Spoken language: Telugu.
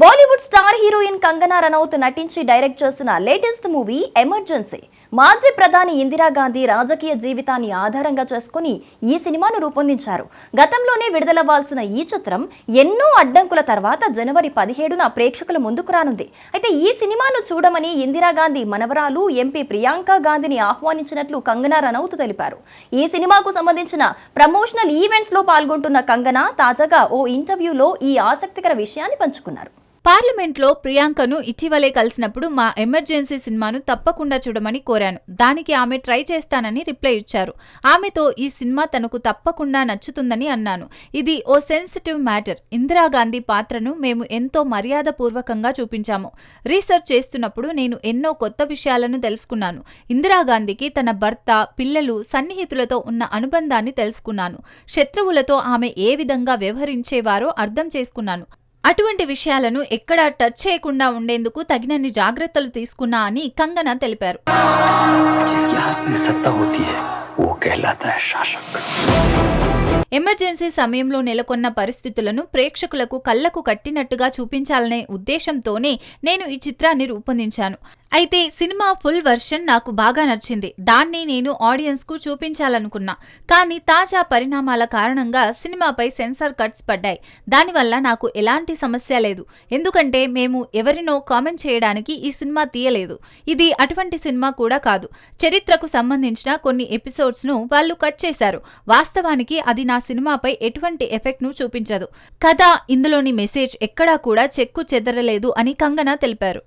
Bollywood star heroine Kangana Ranaut నటించి డైరెక్ట్ చేసిన లేటెస్ట్ మూవీ ఎమర్జెన్సీ. మాజీ ప్రధాని ఇందిరాగాంధీ రాజకీయ జీవితాన్ని ఆధారంగా చేసుకుని ఈ సినిమాను రూపొందించారు. గతంలోనే విడుదలవ్వాల్సిన ఈ చిత్రం ఎన్నో అడ్డంకుల తర్వాత జనవరి పదిహేడున ప్రేక్షకుల ముందుకు రానుంది. అయితే ఈ సినిమాను చూడమని ఇందిరాగాంధీ మనవరాలు ఎంపీ ప్రియాంక గాంధీని ఆహ్వానించినట్లు కంగనా రనౌత్ తెలిపారు. ఈ సినిమాకు సంబంధించిన ప్రమోషనల్ ఈవెంట్స్లో పాల్గొంటున్న కంగనా తాజాగా ఓ ఇంటర్వ్యూలో ఈ ఆసక్తికర విషయాన్ని పంచుకున్నారు. పార్లమెంట్లో ప్రియాంకను ఇటీవలే కలిసినప్పుడు మా ఎమర్జెన్సీ సినిమాను తప్పకుండా చూడమని కోరాను. దానికి ఆమె ట్రై చేస్తానని రిప్లై ఇచ్చారు. ఆమెతో ఈ సినిమా తనకు తప్పకుండా నచ్చుతుందని అన్నాను. ఇది ఓ సెన్సిటివ్ మ్యాటర్. ఇందిరాగాంధీ పాత్రను మేము ఎంతో మర్యాదపూర్వకంగా చూపించాము. రీసెర్చ్ చేస్తున్నప్పుడు నేను ఎన్నో కొత్త విషయాలను తెలుసుకున్నాను. ఇందిరాగాంధీకి తన భర్త పిల్లలు సన్నిహితులతో ఉన్న అనుబంధాన్ని తెలుసుకున్నాను. శత్రువులతో ఆమె ఏ విధంగా వ్యవహరించేవారో అర్థం చేసుకున్నాను. అటువంటి విషయాలను ఎక్కడా టచ్ చేయకుండా ఉండేందుకు తగినన్ని జాగ్రత్తలు తీసుకున్నా అని కంగన తెలిపారు. ఎమర్జెన్సీ సమయంలో నెలకొన్న పరిస్థితులను ప్రేక్షకులకు కళ్ళకు కట్టినట్టుగా చూపించాలనే ఉద్దేశంతోనే నేను ఈ చిత్రాన్ని రూపొందించాను. అయితే సినిమా ఫుల్ వర్షన్ నాకు బాగా నచ్చింది. దాన్ని నేను ఆడియన్స్కు చూపించాలనుకున్నా. కానీ తాజా పరిణామాల కారణంగా సినిమాపై సెన్సార్ కట్స్ పడ్డాయి. దానివల్ల నాకు ఎలాంటి సమస్య లేదు. ఎందుకంటే మేము ఎవరినో కామెంట్ చేయడానికి ఈ సినిమా తీయలేదు. ఇది అటువంటి సినిమా కూడా కాదు. చరిత్రకు సంబంధించిన కొన్ని ఎపిసోడ్స్ను వాళ్ళు కట్ చేశారు. వాస్తవానికి అది నా సినిమాపై ఎటువంటి ఎఫెక్ట్ను చూపించదు. కథ ఇందులోని మెసేజ్ ఎక్కడా కూడా చెక్కు చెదరలేదు అని కంగనా తెలిపారు.